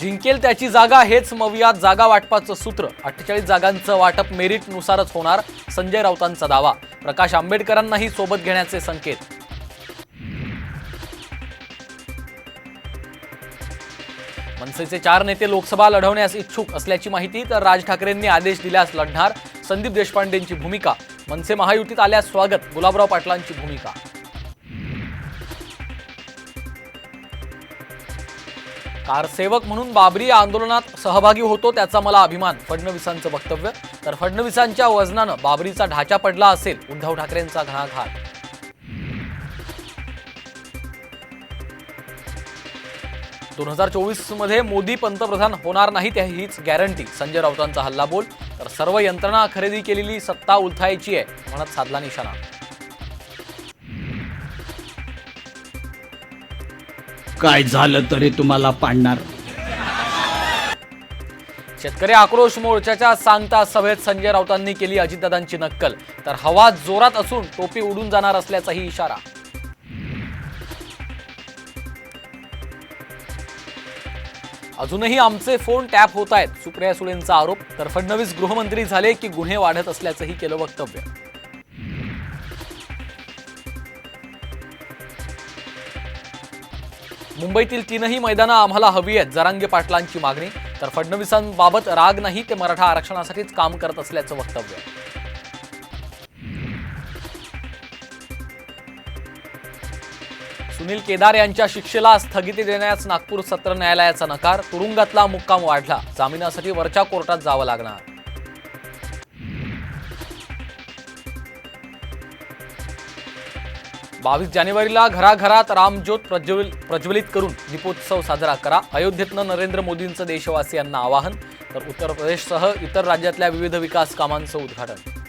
जिंकेल त्याची जागा हेच मवियात जागा वाटपाचं सूत्र. अठ्ठेचाळीस जागांचं वाटप मेरिटनुसारच होणार संजय राऊतांचा दावा. प्रकाश आंबेडकरांनाही सोबत घेण्याचे संकेत. मनसेचे चार नेते लोकसभा लढवण्यास इच्छुक असल्याची माहिती तर राज ठाकरेंनी आदेश दिल्यास लढणार संदीप देशपांडेंची भूमिका. मनसे महायुतीत आल्यास स्वागत गुलाबराव पाटलांची भूमिका. कारसेवक म्हणून बाबरी आंदोलनात सहभागी होतो त्याचा मला अभिमान. फडणवीसांचं वक्तव्य? तर फडणवीसांच्या वजनानं बाबरीचा ढाचा पडला असेल उद्धव ठाकरेंचा घणाघात दोन हजार चोवीसमध्ये मोदी पंतप्रधान होणार नाहीत हीच गॅरंटी. संजय राऊतांचा हल्लाबोल तर सर्व यंत्रणा खरेदी केलेली सत्ता उलथायची आहे म्हणत साधला निशाणा. काय झालं तरी तुम्हाला पाडणार? शेतकरी आक्रोश मोर्चाच्या सांगता सभेत संजय राऊतांनी केली अजितदादांची नक्कल. तर हवा जोरात असून टोपी उडून जाणार असल्याचाही इशारा. अजूनही आमचे फोन टॅप होत आहेत. सुप्रिया सुळेंचा आरोप. तर फडणवीस गृहमंत्री झाले की गुन्हे वाढत असल्याचंही केलं वक्तव्य. मुंबईतील तीनही मैदानं आम्हाला हवी आहेत. जरांगे पाटलांची मागणी. तर फडणवीसांबाबत राग नाही ते मराठा आरक्षणासाठीच काम करत असल्याचं वक्तव्य सुनील केदार यांच्या शिक्षेला स्थगिती देण्यास नागपूर सत्र न्यायालयाचा नकार. तुरुंगातला मुक्काम वाढला. जामिनासाठी वरच्या कोर्टात जावं लागणार. बावीस जानेवारीला घराघरात रामज्योत प्रज्वल प्रज्वलित करून दीपोत्सव साजरा करा. अयोध्येतनं नरेंद्र मोदींचं देशवासियांना आवाहन तर उत्तर प्रदेशसह इतर राज्यातल्या विविध विकास कामांचं उद्घाटन.